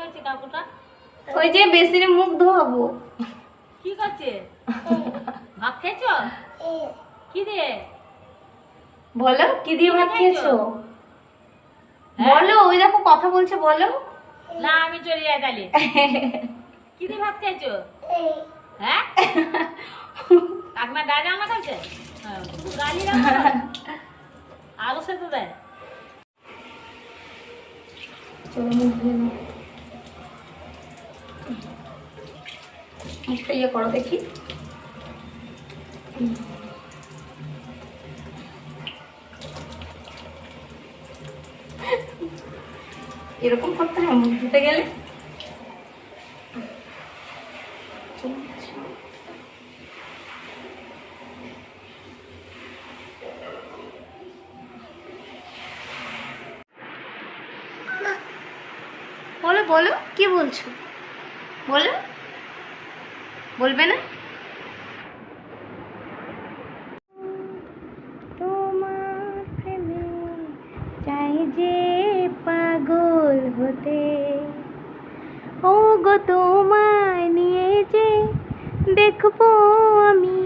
করছে কাকুটা? ওই যে বেসিনে মুখ ধোয়াবো। কি করছে ভাত খেয়েছো? কি দিয়ে? বলো কি দিয়ে ভাত খেয়েছো? হ্যাঁ? বলো ওই দেখো কথা বলছে বলো। না আমি চলে যাই তাহলে। কি দিয়ে ভাত খেয়েছো? হ্যাঁ? কাকনা গায়ে খাইছে হ্যাঁ, গালি। আলু সেদ্ধ দেয়? চলো মুখ ধুয়ে নাও। মুখটা ইয়ে করো দেখি। এরকম করতে হয় গেলে? বলো বলো কি বলছো? বলো। বলবে না? তোমার প্রেমে চাই যে পাগল হতে। ও গো তোমায় নিয়ে যে দেখব আমি।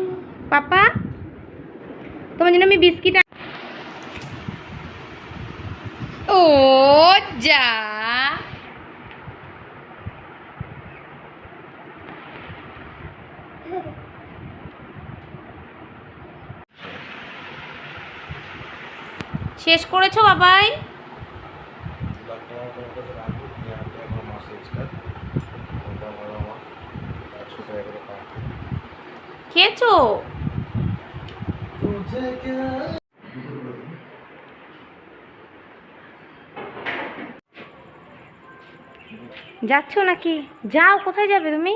পাপা তোমার জন্য আমি বিস্কিট ও যা। শেষ করেছ বাবাই? খেয়েছো? যাচ্ছ নাকি? যাও কোথায় যাবে তুমি?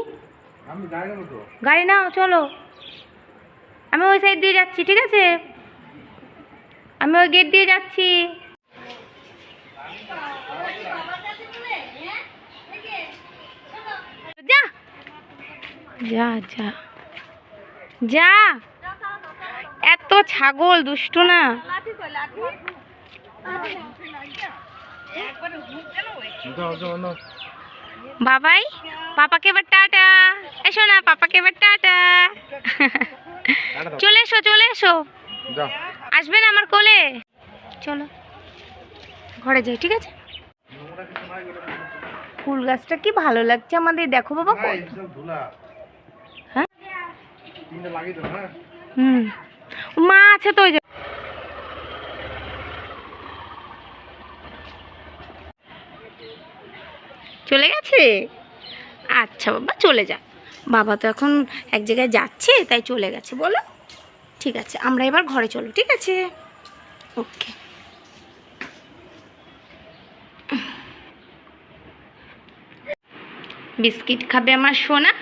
গাড়ি নাও চলো। আমি ওই সাইড দিয়ে যাচ্ছি ঠিক আছে? আমি ওই গেট দিয়ে যাচ্ছি। যা। যা যা। যা। এত ছাগল দুষ্টু না। বাবাই পাপাকে এবার টাটা। এসো না পাপাকে এবার টাটা। চলে এসো চলে এসো। যা আসবে না আমার কোলে? চলো ঘরে যাই ঠিক আছে? ফুল গাছটা কি ভালো লাগছে আমাদের দেখো বাবা হ্যাঁ, হ্যাঁ? হুম। মা আছে তো চলে গেছে? আচ্ছা বাবা চলে যা। বাবা তো এখন এক জায়গায় যাচ্ছে তাই চলে গেছে বলো। ঠিক আছে আমরা এবার ঘরে চলো ঠিক আছে? ওকে বিস্কিট খাবে আমার সোনা?